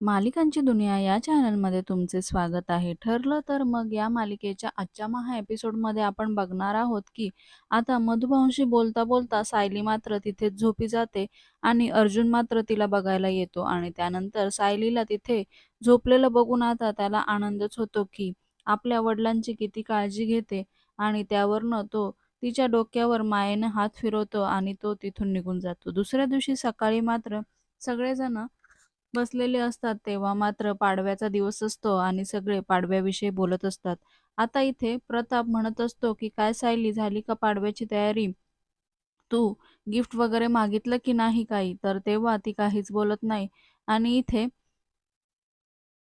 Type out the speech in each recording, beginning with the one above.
मालिकांची दुनिया या चॅनलमध्ये तुमचे स्वागत आहे. ठरलं तर मग या मालिकेच्या आजच्या महा एपिसोडमध्ये आपण बघणार आहोत की आता मधुभाऊंशी बोलता बोलता सायली मात्र तिथेच झोपी जाते आणि अर्जुन मात्र तिला बघायला येतो आणि त्यानंतर सायलीला तिथे झोपलेलं बघून आता त्याला आनंदच होतो की आपल्या वडिलांची किती काळजी घेते आणि त्यावरनं तो तिच्या डोक्यावर मायेने हात फिरवतो आणि तो तिथून निघून जातो. दुसऱ्या दिवशी सकाळी मात्र सगळेजण बसलेले असतात तेव्हा मात्र पाडव्याचा दिवस असतो आणि सगळे पाडव्याविषयी बोलत असतात. आता इथे प्रताप म्हणत असतो की काय सायली झाली का पाडव्याची तयारी? तू गिफ्ट वगैरे मागितलं की नाही काही? तर तेव्हा ती काहीच बोलत नाही आणि इथे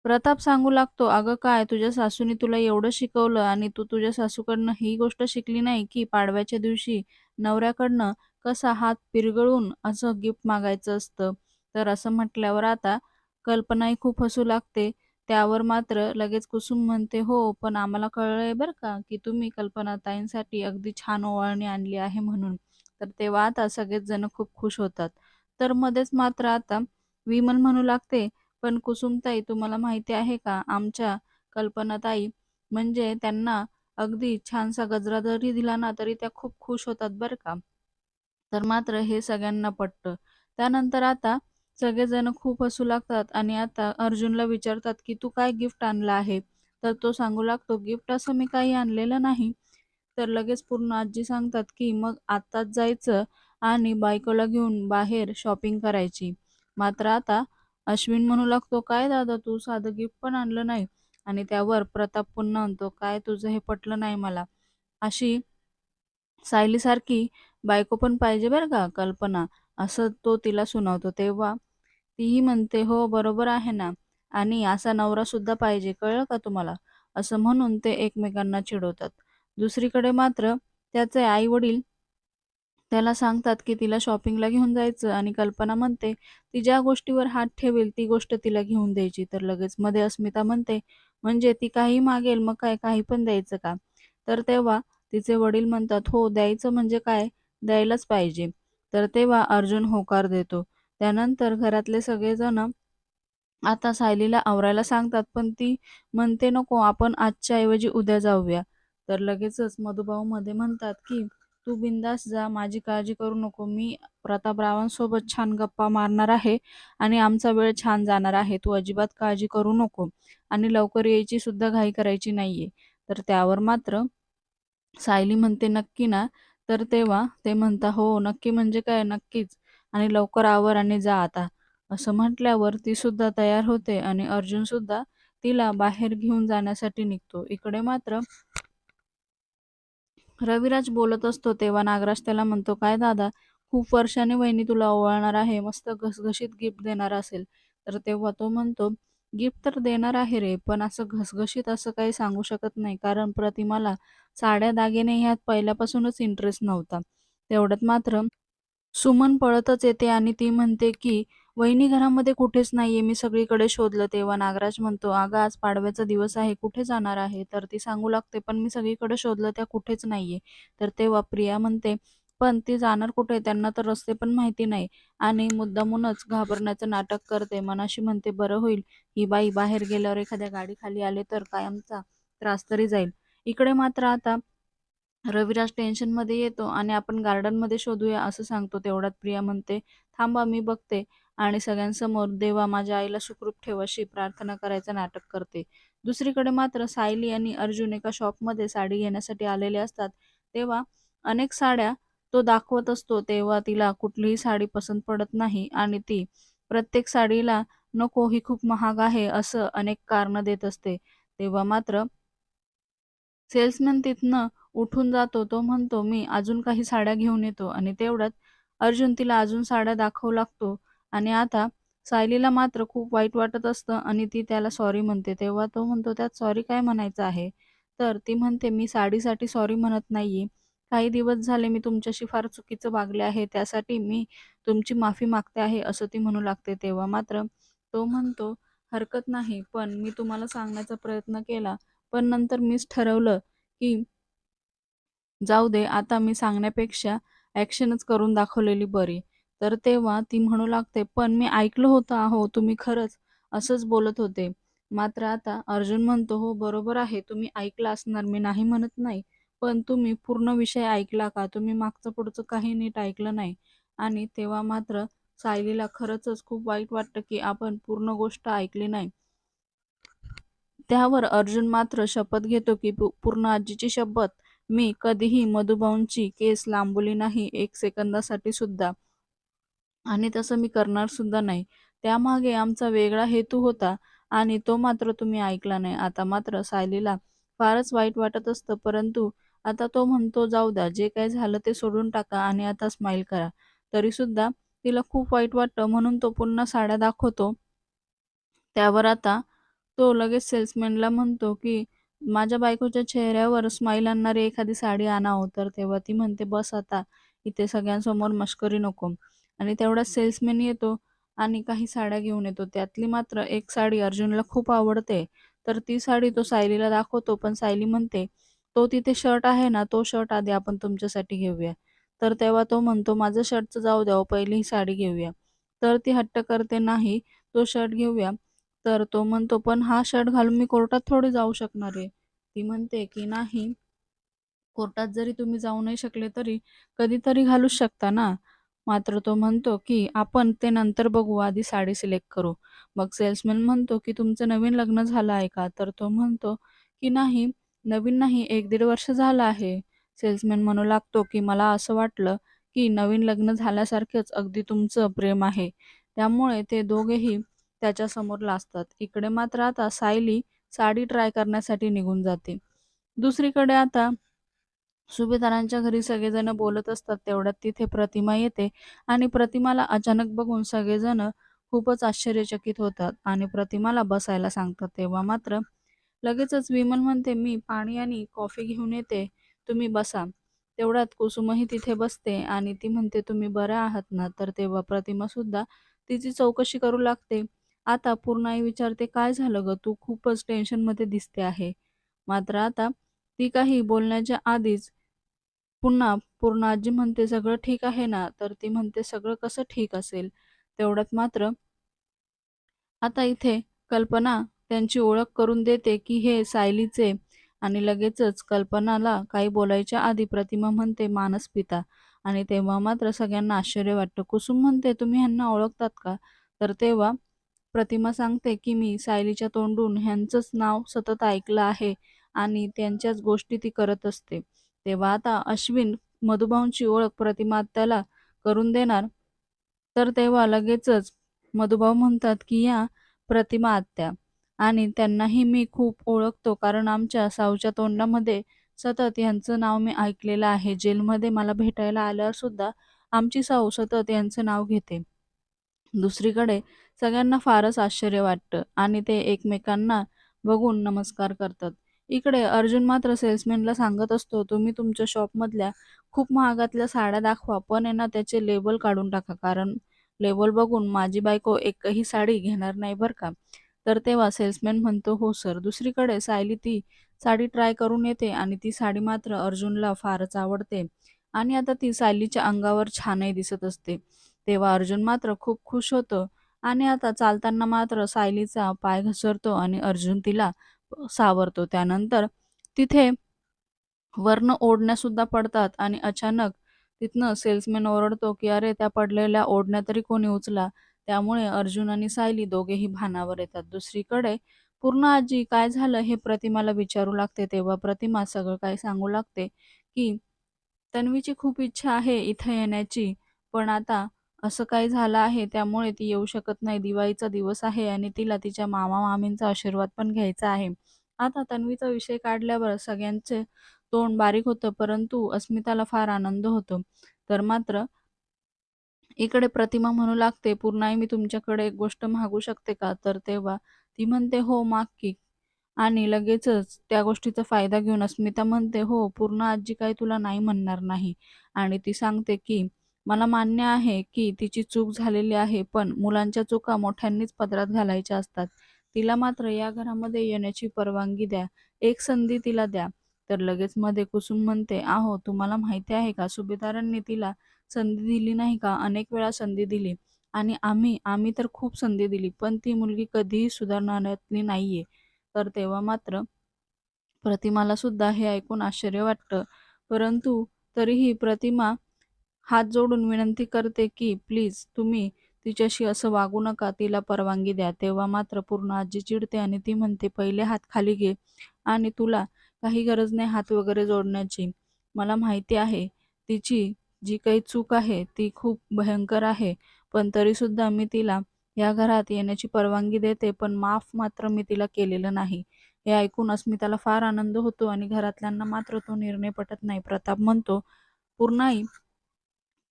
प्रताप सांगू लागतो, "अगं काय तुझ्या सासूने तुला एवढं शिकवलं आणि तू तुझ्या सासूकडनं ही गोष्ट शिकली नाही की पाडव्याच्या दिवशी नवऱ्याकडनं कसा हात पिरगळून असं गिफ्ट मागायचं असतं." तर असं म्हटल्यावर आता कल्पनाही खूप हसू लागते. त्यावर मात्र लगेच कुसुम म्हणते, "हो, पण आम्हाला कळलंय बरं का की तुम्ही कल्पनाताईंसाठी अगदी छान ओवाळणी आणली आहे म्हणून." तर तेव्हा आता सगळेच जण खूप खुश होतात. तर मध्येच मात्र आता विमल म्हणू लागते, "पण कुसुमताई तुम्हाला माहिती आहे का, आमच्या कल्पनाताई म्हणजे त्यांना अगदी छानसा गजरा जरी दिला ना, तरी त्या खूप खुश होतात बरं का." तर मात्र हे सगळ्यांना पटतं. त्यानंतर आता सगळेजण खूप हसू लागतात आणि आता अर्जुनला विचारतात, की "तू काय गिफ्ट आणलं आहे?" तर तो सांगू लागतो, "गिफ्ट असं मी काही आणलेलं नाही." तर लगेच पूर्ण आजी सांगतात, की "मग आत्ताच जायचं आणि बायकोला घेऊन बाहेर शॉपिंग करायची." मात्र आता अश्विन म्हणू लागतो, "काय दादा तू साधं गिफ्ट पण आणलं नाही?" आणि त्यावर प्रताप पुन्हा म्हणतो, "काय तुझं हे पटलं नाही मला. अशी सायलीसारखी बायको पण पाहिजे बरं का कल्पना." असं तो तिला सुनावतो. तेव्हा तीही म्हणते, "हो, बरोबर आहे ना आणि असा नवरा सुद्धा पाहिजे, कळलं का तुम्हाला?" असं म्हणून ते एकमेकांना चिडवतात. दुसरीकडे मात्र त्याचे आई-वडील त्याला सांगतात, की तिला शॉपिंगला घेऊन जायचं आणि कल्पना म्हणते, ती ज्या गोष्टीवर हात ठेवेल ती गोष्ट तिला घेऊन द्यायची. तर लगेच मध्ये अस्मिता म्हणते, "म्हणजे ती काही मागेल, मग काय काही पण द्यायचं का?" तर तेव्हा तिचे वडील म्हणतात, "हो, द्यायचं म्हणजे काय, द्यायलाच पाहिजे." तर तेव्हा अर्जुन होकार देतो. त्यानंतर घरातले सगळेजण आता सायलीला आवरायला सांगतात, पण ती म्हणते, "नको, आपण आजच्या ऐवजी उद्या जाऊया." तर लगेचच मधुभाऊमध्ये म्हणतात, की "तू बिंदास जा, माझी काळजी करू नको. मी प्रतापरावांसोबत छान गप्पा मारणार आहे आणि आमचा वेळ छान जाणार आहे. तू अजिबात काळजी करू नको आणि लवकर यायची सुद्धा घाई करायची नाहीये." तर त्यावर मात्र सायली म्हणते, "नक्की ना?" तर तेव्हा ते म्हणता "हो, नक्की म्हणजे काय, नक्कीच आणि लवकर आवर आणि जा आता." असं म्हटल्यावर ती सुद्धा तयार होते आणि अर्जुन सुद्धा तिला बाहेर घेऊन जाण्यासाठी निघतो. इकडे मात्र रविराज बोलत असतो तेव्हा नागराज त्याला म्हणतो, "काय दादा, खूप वर्षाने वहिनी तुला ओवाळणार आहे, मस्त घसघशीत गिफ्ट देणार असेल." तर तेव्हा तो म्हणतो, "गिफ्ट तर देणार आहे रे, पण असं घसघशीत असं काही सांगू शकत नाही, कारण प्रतिमाला साड्या दागिने ह्यात पहिल्यापासूनच इंटरेस्ट नव्हता." तेवढ्यात मात्र सुमन पळतच येते आणि ती म्हणते की वहिनी घरामध्ये कुठेच नाहीये. मी सगळीकडे शोधलं तेव्हा नागराज म्हणतो अगं आज पाडव्याचा दिवस आहे. कुठे जाणार आहे? तर ती सांगू लागते पण मी सगळीकडे शोधलं त्या कुठेच नाहीये. तर तेव्हा प्रिया म्हणते पण ती जाणार कुठे? त्यांना तर रस्ते पण माहिती नाही. आणि मुद्दामूनच घाबरण्याचं नाटक करते. मनाशी म्हणते बरं होईल. ही बाई बाहेर गेल्यावर एखाद्या गाडीखाली आले तर कायमचा त्रास तरी जाईल. इकडे मात्र आता रविराज टेन्शनमध्ये येतो आणि आपण गार्डनमध्ये शोधूया असं सांगतो. तेवढ्यात प्रिया म्हणते, "थांबा मी बघते" आणि सगळ्यांसमोर "देवा माझ्या आईला सुखरूप ठेव" अशी प्रार्थना करायचं नाटक करते. दुसरीकडे मात्र सायली आणि अर्जुन एका शॉपमध्ये साडी घेण्यासाठी आलेले असतात. तेव्हा अनेक साड्या तो दाखवत असतो. तेव्हा तिला कुठलीही साडी पसंत पडत नाही आणि ती प्रत्येक साडीला "नको, ही खूप महाग आहे" असं अनेक कारण देत असते. तेव्हा मात्र सेल्समन तिथनं उठून जातो. तो म्हणतो, "मी अजून काही साड्या घेऊन येतो" आणि तेवढ्यात अर्जुन तिला अजून साड्या दाखवू लागतो आणि आता सायलीला मात्र खूप वाईट वाटत असतं आणि ती त्याला सॉरी म्हणते. तेव्हा तो म्हणतो, "त्यात सॉरी काय म्हणायचं आहे?" तर ती म्हणते, "मी साडीसाठी सॉरी म्हणत नाहीये. काही दिवस झाले मी तुमच्याशी फार चुकीचं वागले आहे. त्यासाठी मी तुमची माफी मागते आहे." असं ती म्हणू लागते. तेव्हा मात्र तो म्हणतो, "हरकत नाही, पण मी तुम्हाला सांगण्याचा प्रयत्न केला, पण नंतर मीच ठरवलं की जाऊ दे, आता मी सांगण्यापेक्षा ॲक्शनच करून दाखवलेली बरी." तर तेव्हा ती म्हणू लागते, "पण मी ऐकलं होतं अहो, तुम्ही खरंच असंच बोलत होते. मात्र आता अर्जुन म्हणतो हो बरोबर आहे तुम्ही ऐकलं असणार मी नाही म्हणत नाही. पण तुम्ही पूर्ण विषय ऐकला का? तुम्ही मागचं पुढचं काही नीट ऐकलं नाही. आणि तेव्हा मात्र सायलीला खरंच खूप वाईट वाटतं की आपण पूर्ण गोष्ट ऐकली नाही. त्यावर अर्जुन मात्र शपथ घेतो की पूर्ण आजीची शपथ. मी कधीही मधुभाऊंची केस लांबवली नाही एक सेकंदासाठी सुद्धा. आणि तसं मी करणार सुद्धा नाही. त्यामागे आमचा वेगळा हेतू होता आणि तो मात्र तुम्ही ऐकला नाही. आता मात्र सायलीला फारच वाईट वाटत असतं परंतु आता तो म्हणतो जाऊ द्या जे काही झालं ते सोडून टाका आणि आता स्माईल करा. तरी सुद्धा तिला खूप वाईट वाटतं. म्हणून तो पुन्हा साड्या दाखवतो. त्यावर आता तो लगेच सेल्समॅनला म्हणतो की माझ्या बायकोच्या चेहऱ्यावर स्माईल आणणारी एखादी साडी आणावं हो, तर तेव्हा ती म्हणते बस आता इथे सगळ्यांसमोर मश्करी नको. आणि तेवढा सेल्समॅन येतो आणि काही साड्या घेऊन येतो. त्यातली मात्र एक साडी अर्जुनला खूप आवडते. तर ती साडी तो सायलीला दाखवतो पण सायली म्हणते तो तिथे शर्ट आहे ना तो शर्ट आधी आपण तुमच्यासाठी घेऊया. तर तेव्हा तो म्हणतो माझं शर्टचं जाऊ द्या हो, पहिली ही साडी घेऊया. तर ती हट्ट करते नाही तो शर्ट घेऊया. तर तो म्हणतो पण हा शर्ट घालून मी कोर्टात थोडी जाऊ शकणार आहे. ती म्हणते की नाही. कोर्टात जरी तुम्ही जाऊ नाही शकले तरी कधीतरी घालूच शकता ना. मात्र तो म्हणतो की आपण ते नंतर बघू. आधी साडी सिलेक्ट करू. मग सेल्समॅन म्हणतो की तुमचं नवीन लग्न झालं आहे का? तर तो म्हणतो की नाही. नवीन नाही. एक दीड वर्ष झालं आहे. सेल्समॅन म्हणू लागतो की मला असं वाटलं की नवीन लग्न झाल्यासारखेच अगदी तुमचं प्रेम आहे. त्यामुळे ते दोघेही त्याच्यासमोर लाजतात इकडे मात्र आता सायली साडी ट्राय करण्यासाठी निघून जाते. दुसरीकडे आता सुभेदारांच्या घरी सगळेजण बोलत असतात तेवढ्यात तिथे प्रतिमा येते आणि प्रतिमाला अचानक बघून सगळेजण खूपच आश्चर्यचकित होतात आणि प्रतिमाला बसायला सांगतात. तेव्हा मात्र लगेचच विमल म्हणते मी पाणी आणि कॉफी घेऊन येते तुम्ही बसा. तेवढ्यात कुसुमही तिथे बसते आणि ती म्हणते तुम्ही बऱ्या आहात ना? तर तेव्हा प्रतिमा सुद्धा तिची चौकशी करू लागते. आता पूर्णाई विचारते काय झालं ग? तू खूपच टेन्शनमध्ये दिसते आहे. मात्र आता ती काही बोलण्याच्या आधीच पुन्हा पूर्ण आजी म्हणते सगळं ठीक आहे ना? तर ती म्हणते सगळं कसं ठीक असेल? तेवढ्यात मात्र आता इथे कल्पना त्यांची ओळख करून देते की हे सायलीचे आणि लगेचच कल्पनाला काही बोलायच्या आधी प्रतिमा म्हणते मानस पिता. आणि तेव्हा मात्र सगळ्यांना आश्चर्य वाटतं. कुसुम म्हणते तुम्ही ह्यांना ओळखतात का? तर तेव्हा प्रतिमा सांगते की मी सायलीच्या तोंडून ह्यांचंच नाव सतत ऐकलं आहे आणि त्यांच्याच गोष्टी ती करत असते. तेव्हा आता अश्विन मधुभाऊंची ओळख प्रतिमा त्याला करून देणार. तर तेव्हा लगेचच मधुभाऊ म्हणतात की या प्रतिमा आत्या. आणि त्यांनाही मी खूप ओळखतो कारण आमच्या साऊच्या तोंडामध्ये सतत यांचं नाव मी ऐकलेलं आहे. जेलमध्ये मला भेटायला आल्यावर सुद्धा आमची साऊ सतत यांचं नाव घेते. दुसरीकडे सगळ्यांना फारच आश्चर्य वाटतं आणि ते एकमेकांना बघून नमस्कार करतात. इकडे अर्जुन मात्र सेल्समॅनला सांगत असतो तुम्ही तुमच्या शॉपमधल्या खूप महागातल्या साड्या दाखवा पण आहे ना त्याचे लेबल काढून टाका कारण लेबल बघून माझी बायको एकही साडी घेणार नाही बरं का. तर तेव्हा सेल्समॅन म्हणतो हो सर दुसरीकडे सायली ती साडी ट्राय करून येते आणि ती साडी मात्र अर्जुनला फारच आवडते. आणि आता ती सायलीच्या अंगावर छानही दिसत असते. तेव्हा अर्जुन मात्र खूप खुश होतो आणि आता चालताना मात्र सायलीचा पाय घसरतो आणि अर्जुन तिला सावरतो. त्यानंतर तिथे वर्ण ओढण्या सुद्धा पडतात आणि अचानक तिथनं सेल्समॅन ओरडतो की अरे त्या पडलेल्या ओढण्या तरी कोणी उचला? त्यामुळे अर्जुन आणि सायली दोघेही भानावर येतात. दुसरीकडे पूर्ण आजी काय झालं? हे प्रतिमाला विचारू लागते तेव्हा प्रतिमा सगळं काय सांगू लागते की तन्वीची खूप इच्छा आहे इथं येण्याची पण आता असं काही झालं आहे? त्यामुळे ती येऊ शकत नाही. दिवाळीचा दिवस आहे आणि तिला तिच्या मामा मामींचा आशीर्वाद पण घ्यायचा आहे. आता तन्वीचा विषय काढल्यावर सगळ्यांचे तोंड बारीक होतं परंतु अस्मिताला फार आनंद होतो. तर मात्र इकडे प्रतिमा म्हणू लागते पूर्णाई मी तुमच्याकडे एक गोष्ट मागू शकते का? तर तेव्हा ती म्हणते हो माग की. आणि लगेचच त्या गोष्टीचा फायदा घेऊन अस्मिता म्हणते हो पूर्ण आजी काही तुला नाही म्हणणार नाही. आणि ती सांगते की मला मान्य आहे की तिची चूक झालेली आहे पण मुलांच्या चुका मोठ्यांनीच पदरात घालायच्या असतात. तिला मात्र या घरामध्ये येण्याची परवानगी द्या. एक संधी तिला द्या. तर लगेच मध्ये कुसुम म्हणते आहो तुम्हाला माहिती आहे का? सुभेदारांनी तिला संधी दिली नाही का? अनेक वेळा संधी दिली. आणि आम्ही आम्ही तर खूप संधी दिली पण ती मुलगी कधीही सुधारणाऱ्यातली नाहीये. तर तेव्हा मात्र प्रतिमाला सुद्धा हे ऐकून आश्चर्य वाटतं. परंतु तरीही प्रतिमा हात जोडून विनंती करते की प्लीज तुम्ही तिच्याशी असं वागू नका. तिला परवानगी द्या. तेव्हा मात्र पूर्ण आजी चिडते आणि ती म्हणते पहिले हात खाली घे आणि तुला काही गरज नाही हात वगैरे जोडण्याची. मला माहिती आहे तिची जी काही चूक आहे ती खूप भयंकर आहे. पण तरीसुद्धा मी तिला या घरात येण्याची परवानगी देते. पण माफ मात्र मी तिला केलेलं नाही. हे ऐकून अस्मिताला फार आनंद होतो आणि घरातल्यांना मात्र तो निर्णय पटत नाही. प्रताप म्हणतो पूर्णाई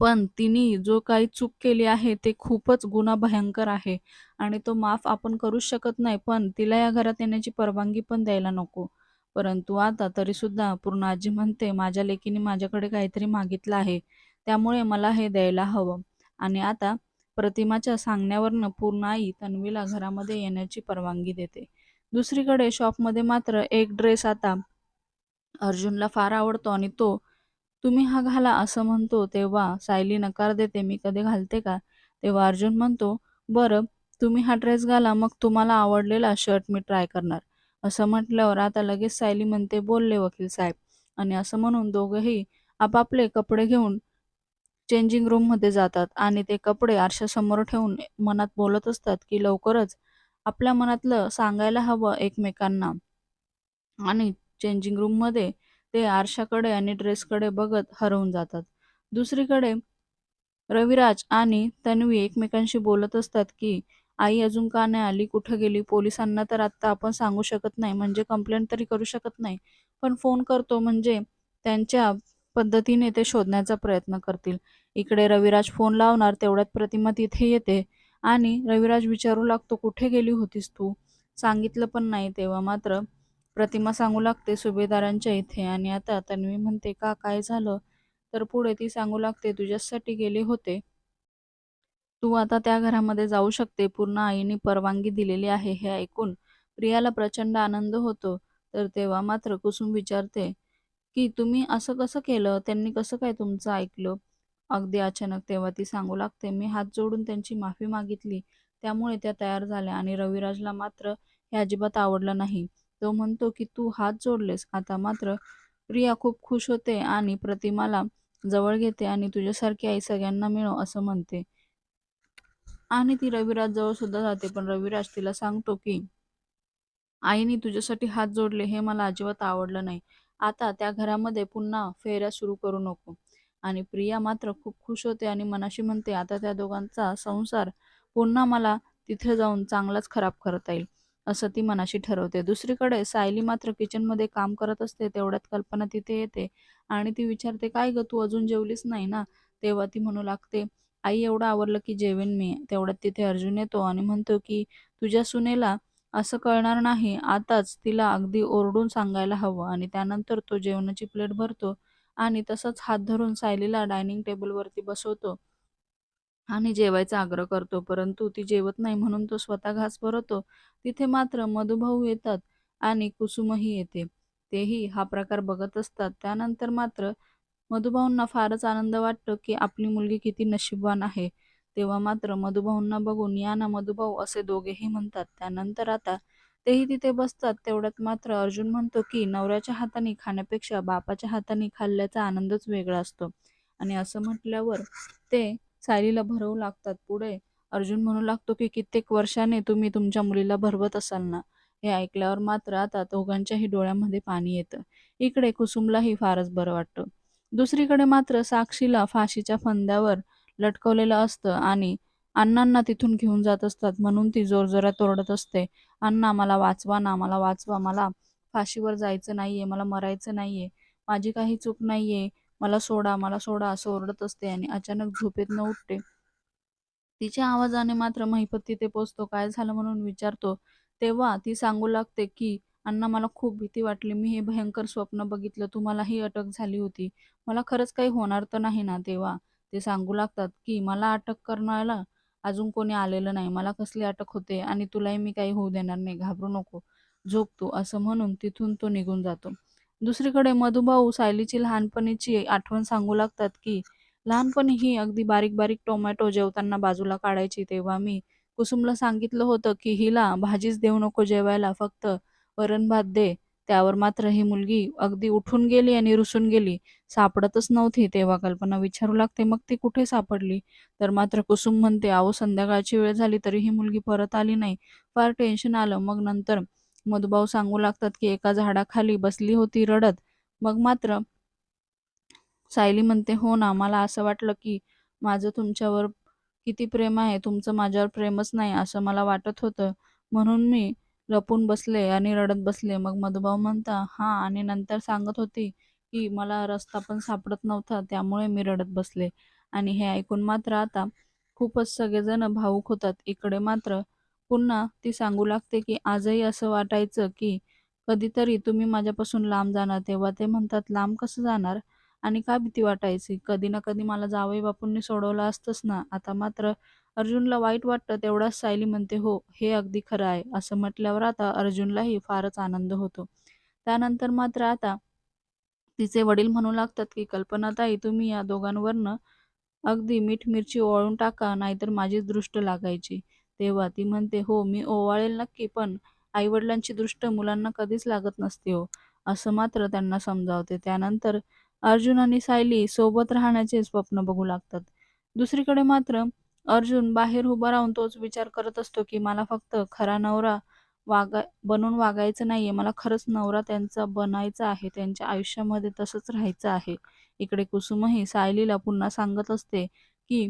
पण तिने जो काही चूक केली आहे ते खूपच गुन्हा भयंकर आहे. आणि तो माफ आपण करूच शकत नाही पण तिला या घरात येण्याची परवानगी पण द्यायला नको. परंतु आता तरी सुद्धा पूर्ण आजी म्हणते माझ्या लेकीने माझ्याकडे काहीतरी मागितलं आहे त्यामुळे मला हे द्यायला हवं. आणि आता प्रतिमाच्या सांगण्यावरनं पूर्ण आई तन्वीला घरामध्ये येण्याची परवानगी देते. दुसरीकडे शॉपमध्ये मात्र एक ड्रेस आता अर्जुनला फार आवडतो आणि तो तुम्ही हा घाला असं म्हणतो तेव्हा सायली नकार देते मी कधी घालते का? तेव्हा अर्जुन म्हणतो बरं तुम्ही हा ड्रेस घाला मग तुम्हाला आवडलेला शर्ट मी ट्राय करणार. असं म्हटल्यावर आता लगेच सायली म्हणते बोलले वकील साहेब. आणि असं म्हणून दोघंही आपापले कपडे घेऊन चेंजिंग रूममध्ये जातात आणि ते कपडे आरशासमोर ठेवून मनात बोलत असतात की लवकरच आपल्या मनातलं सांगायला हवं एकमेकांना. आणि चेंजिंग रूममध्ये ते आरशाकडे आणि ड्रेसकडे बघत हरवून जातात. दुसरीकडे रविराज आणि तन्वी एकमेकांशी बोलत असतात की आई अजून का नाही आली? कुठं गेली? पोलिसांना तर आत्ता आपण सांगू शकत नाही म्हणजे कंप्लेंट तरी करू शकत नाही. पण फोन करतो म्हणजे त्यांच्या पद्धतीने ते शोधण्याचा प्रयत्न करतील. इकडे रविराज फोन लावणार तेवढ्यात प्रतिमा तिथे येते. आणि रविराज विचारू लागतो कुठे गेली होतीस तू? सांगितलं पण नाही तेव्हा. मात्र प्रतिमा सांगू लागते सुभेदारांच्या इथे. आणि आता तन्वी म्हणते का काय झालं? तर पुढे ती सांगू लागते तुझ्यासाठी गेले होते. तू आता त्या घरामध्ये जाऊ शकते. पूर्ण आईने परवानगी दिलेली आहे. हे ऐकून प्रियाला प्रचंड आनंद होतो. तर तेव्हा मात्र कुसुम विचारते की तुम्ही असं कसं केलं? त्यांनी कसं काय तुमचं ऐकलं? अगदी अचानक तेव्हा ती सांगू लागते मी हात जोडून त्यांची माफी मागितली. त्यामुळे त्या तयार झाल्या आणि रविराजला मात्र हे अजिबात आवडलं नाही. तो म्हणतो की तू हात जोडलेस. आता मात्र प्रिया खूप खुश होते आणि प्रतिमाला जवळ घेते आणि तुझ्यासारखी आई सगळ्यांना मिळो असं म्हणते. आणि ती रविराज जवळ सुद्धा जाते. पण रविराज तिला सांगतो की आईने तुझ्यासाठी हात जोडले हे मला अजिबात आवडलं नाही. आता त्या घरामध्ये पुन्हा फेऱ्या सुरू करू नको. आणि प्रिया मात्र खूप खुश होते आणि मनाशी म्हणते आता त्या दोघांचा संसार पुन्हा मला तिथे जाऊन चांगलाच खराब करता येईल. असं ती मनाशी ठरवते. दुसरीकडे सायली मात्र किचनमध्ये काम करत असते तेवढ्यात कल्पना तिथे येते आणि ती विचारते काय ग तू अजून जेवलीच नाही ना? तेव्हा ती म्हणू लागते आई एवढं आवडलं की जेवेन मी. तेवढ्यात तिथे अर्जुन येतो आणि म्हणतो की तुझ्या सुनेला असं कळणार नाही आताच तिला अगदी ओरडून सांगायला हवं आणि त्यानंतर तो जेवणाची प्लेट भरतो आणि तसंच हात धरून सायलीला डायनिंग टेबलवरती बसवतो. आणि जेवायचा आग्रह करतो परंतु ती जेवत नाही म्हणून तो स्वतः घास भरवतो तिथे मात्र मधुभाऊ येतात आणि कुसुमही येते. तेही हा प्रकार बघत असतात. त्यानंतर मात्र मधुभाऊंना फारच आनंद वाटतो की आपली मुलगी किती नशीबवान आहे. तेव्हा मात्र मधुभाऊंना बघून याना मधुभाऊ असे दोघेही म्हणतात. त्यानंतर आता तेही तिथे बसतात. तेवढ्यात मात्र अर्जुन म्हणतो की नवऱ्याच्या हाताने खाण्यापेक्षा बापाच्या हाताने खाल्ल्याचा आनंदच वेगळा असतो. आणि असं म्हटल्यावर ते सायलीला भरवू लागतात पुढे. अर्जुन म्हणू लागतो की कित्येक वर्षाने तुम्ही तुमच्या मुलीला भरवत असाल ना? हे ऐकल्यावर मात्र आता दोघांच्याही डोळ्यामध्ये पाणी येतं. इकडे कुसुमलाही फारच बरं वाटतं. दुसरीकडे मात्र साक्षीला फाशीच्या फंद्यावर लटकवलेलं असतं आणि अण्णांना तिथून घेऊन जात असतात म्हणून ती जोरजोरात ओरडत असते. अण्णा मला वाचवा ना मला वाचवा. मला फाशीवर जायचं नाहीये मला मरायचं नाहीये. माझी काही चूक नाहीये. मला सोडा मला सोडा असं ओरडत असते आणि अचानक झोपेत न उठते. तिच्या आवाजाने मात्र महिपत तिथे पोचतो. काय झालं म्हणून विचारतो. तेव्हा ती सांगू लागते की अण्णा मला खूप भीती वाटली. मी हे भयंकर स्वप्न बघितलं. तुम्हालाही अटक झाली होती. मला खरंच काही होणार तर नाही ना तेव्हा. ते सांगू लागतात की मला अटक करण्याला अजून कोणी आलेलं नाही. मला कसली अटक होते आणि तुलाही मी काही होऊ देणार नाही. घाबरू नको. झोपतो असं म्हणून तिथून तो निघून जातो. दुसरीकडे मधुभाऊ सायलीची लहानपणीची आठवण सांगू लागतात की लहानपणी ही अगदी बारीक बारीक टोमॅटो जेवताना बाजूला काढायची तेव्हा मी कुसुमला सांगितलं होतं की हिला भाजीच देऊ नको जेवायला फक्त वरण भात दे. त्यावर मात्र ही मुलगी अगदी उठून गेली आणि रुसून गेली. सापडतच नव्हती तेव्हा कल्पना विचारू लागते मग ती कुठे सापडली? तर मात्र कुसुम म्हणते अहो संध्याकाळची वेळ झाली तरी ही मुलगी परत आली नाही. फार टेन्शन आलं. मग नंतर मधुभाऊ सांगू लागतात की एका झाडाखाली बसली होती रडत. मग मात्र सायली म्हणते हो ना मला असं वाटलं की माझं तुमच्यावर किती प्रेम आहे तुमचं माझ्यावर प्रेमच नाही असं मला वाटत होतं. म्हणून मी लपून बसले आणि रडत बसले. मग मधुभाऊ म्हणता हा आणि नंतर सांगत होती की मला रस्ता पण सापडत नव्हता त्यामुळे मी रडत बसले. आणि हे ऐकून मात्र आता खूपच सगळेजण भावूक होतात. इकडे मात्र पुन्हा ती सांगू लागते की आजही असं वाटायचं की कधीतरी तुम्ही माझ्यापासून लांब जाणार तेव्हा ते म्हणतात लांब कसं जाणार? आणि का भीती वाटायची? कधी ना कधी मला जावई बापूंनी सोडवलं असतंच ना. आता मात्र अर्जुनला वाईट वाटतं तेवढाच सायली म्हणते हो हे अगदी खरं आहे. असं म्हटल्यावर आता अर्जुनलाही फारच आनंद होतो. त्यानंतर मात्र आता तिचे वडील म्हणू लागतात की कल्पनाताई तुम्ही या दोघांवरनं अगदी मीठ मिरची ओळून टाका नाहीतर माझी दृष्ट लागायची. तेव्हा ती म्हणते हो मी ओवाळेल नक्की पण आईवडिलांची दृष्ट मुलांना कधीच लागत नसते हो. असं मात्र त्यांना समजावते. त्यानंतर अर्जुन आणि सायली सोबत राहण्याचे स्वप्न बघू लागतात. दुसरीकडे मात्र अर्जुन बाहेर उभा राहून तोच विचार करत असतो की मला फक्त खरा नवरा वागा बनून वागायचं नाहीये. मला खरंच नवरा त्यांचा बनायचा आहे. त्यांच्या आयुष्यामध्ये तसंच राहायचं आहे. इकडे कुसुमही सायलीला पुन्हा सांगत असते की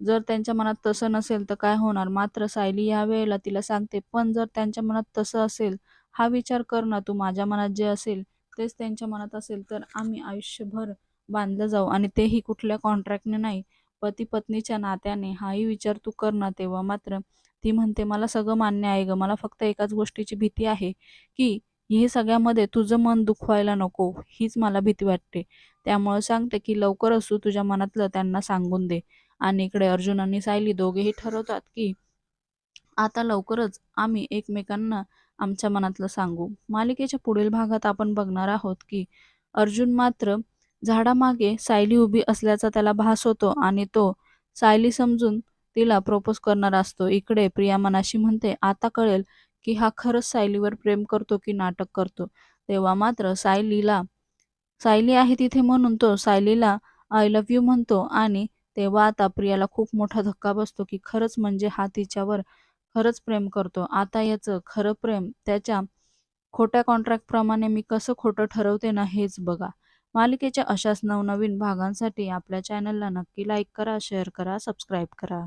जर त्यांच्या मनात तसं नसेल तर काय होणार? मात्र सायली या वेळेला तिला सांगते पण जर त्यांच्या मनात तसं असेल हा विचार कर ना तू माझ्या मनात जे असेल तेच त्यांच्या मनात असेल तर आम्ही आयुष्यभर बांधलं जाऊ. आणि तेही कुठल्या कॉन्ट्रॅक्टने नाही पती पत्नीच्या नात्याने. हाही विचार तू कर ना तेव्हा. मात्र ती म्हणते मला सगळं मान्य आहे ग. मला फक्त एकाच गोष्टीची भीती आहे की हे सगळ्यामध्ये तुझं मन दुखवायला नको. हीच मला भीती वाटते. त्यामुळे सांगते की लवकरच तू तुझ्या मनातलं त्यांना सांगून दे. आणि इकडे अर्जुन आणि सायली दोघेही ठरवतात की आता लवकरच आम्ही एकमेकांना आमच्या मनातलं सांगू. मालिकेच्या पुढील भागात आपण बघणार आहोत की अर्जुन मात्र झाडामागे सायली उभी असल्याचा त्याला भास होतो आणि तो सायली समजून तिला प्रपोज करणार असतो. इकडे प्रिया मनाशी म्हणते आता कळेल की हा खरंच सायलीवर प्रेम करतो की नाटक करतो. तेव्हा मात्र सायलीला सायली आहे तिथे म्हणून तो सायलीला आय लव्ह यू म्हणतो आणि तेव्हा आता प्रियाला खूप मोठा धक्का बसतो की खरंच म्हणजे हा तिच्यावर खरंच प्रेम करतो. आता याचं खरं प्रेम त्याच्या खोट्या कॉन्ट्रॅक्टप्रमाणे मी कसं खोटं ठरवते ना हेच बघा. मालिकेच्या अशाच नवनवीन भागांसाठी आपल्या चॅनलला नक्की लाईक करा शेअर करा सबस्क्राईब करा.